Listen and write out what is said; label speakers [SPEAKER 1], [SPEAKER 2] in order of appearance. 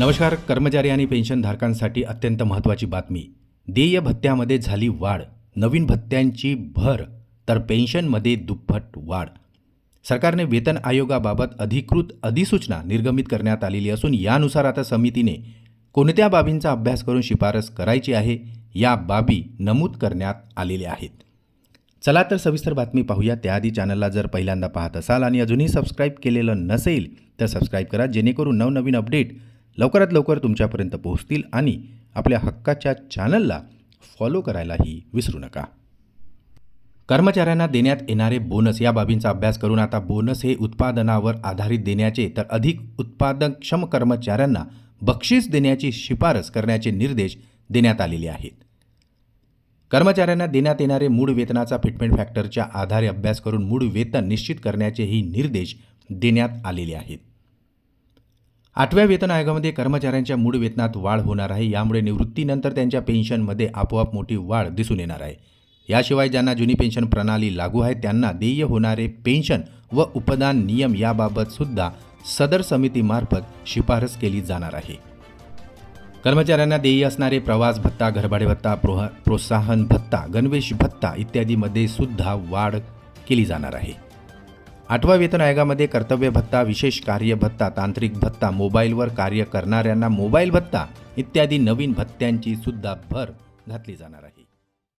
[SPEAKER 1] नमस्कार कर्मचारी आणि पेन्शनधारकांसाठी अत्यंत महत्त्वाची बातमी. देय भत्त्यामध्ये झाली वाढ. नवीन भत्त्यांची भर तर पेन्शनमध्ये दुप्पट वाढ. सरकारने वेतन आयोगाबाबत अधिकृत अधिसूचना निर्गमित करण्यात आलेली असून यानुसार आता समितीने कोणत्या बाबींचा अभ्यास करून शिफारस करायची आहे या बाबी नमूद करण्यात आलेल्या आहेत. चला तर सविस्तर बातमी पाहूया. त्याआधी चॅनलला जर पहिल्यांदा पाहत असाल आणि अजूनही सबस्क्राईब केलेलं नसेल तर सबस्क्राईब करा जेणेकरून नवनवीन अपडेट लवकरात लवकर तुमच्यापर्यंत पोहोचतील आणि आपल्या हक्काच्या चॅनलला फॉलो करायलाही विसरू नका. कर्मचाऱ्यांना देण्यात येणारे बोनस या बाबींचा अभ्यास करून आता बोनस हे उत्पादनावर आधारित देण्याचे तर अधिक उत्पादनक्षम कर्मचाऱ्यांना बक्षीस देण्याची शिफारस करण्याचे निर्देश देण्यात आलेले आहेत. कर्मचाऱ्यांना देण्यात येणारे मूळ वेतनाचा फिटमेंट फॅक्टरच्या आधारे अभ्यास करून मूळ वेतन निश्चित करण्याचेही निर्देश देण्यात आलेले आहेत. आठव्या वेतन आयोगामध्ये कर्मचाऱ्यांच्या मूळ वेतनात वाढ होणार आहे. यामुळे निवृत्तीनंतर त्यांच्या पेन्शनमध्ये आपोआप मोठी वाढ दिसून येणार आहे. याशिवाय ज्यांना जुनी पेन्शन प्रणाली लागू आहे त्यांना देय होणारे पेन्शन व उपदान नियम याबाबत सुद्धा सदर समितीमार्फत शिफारस केली जाणार आहे. कर्मचाऱ्यांना देय असणारे प्रवास भत्ता घरभाडे भत्ता प्रोह प्रोत्साहन भत्ता गणवेश भत्ता इत्यादीमध्ये सुद्धा वाढ केली जाणार आहे. आठवा वेतन आयोगामध्ये कर्तव्य भत्ता विशेष कार्य भत्ता तांत्रिक भत्ता मोबाईलवर कार्य करणाऱ्यांना मोबाईल भत्ता इत्यादी नवीन भत्त्यांची सुद्धा भर घातली जाणार आहे.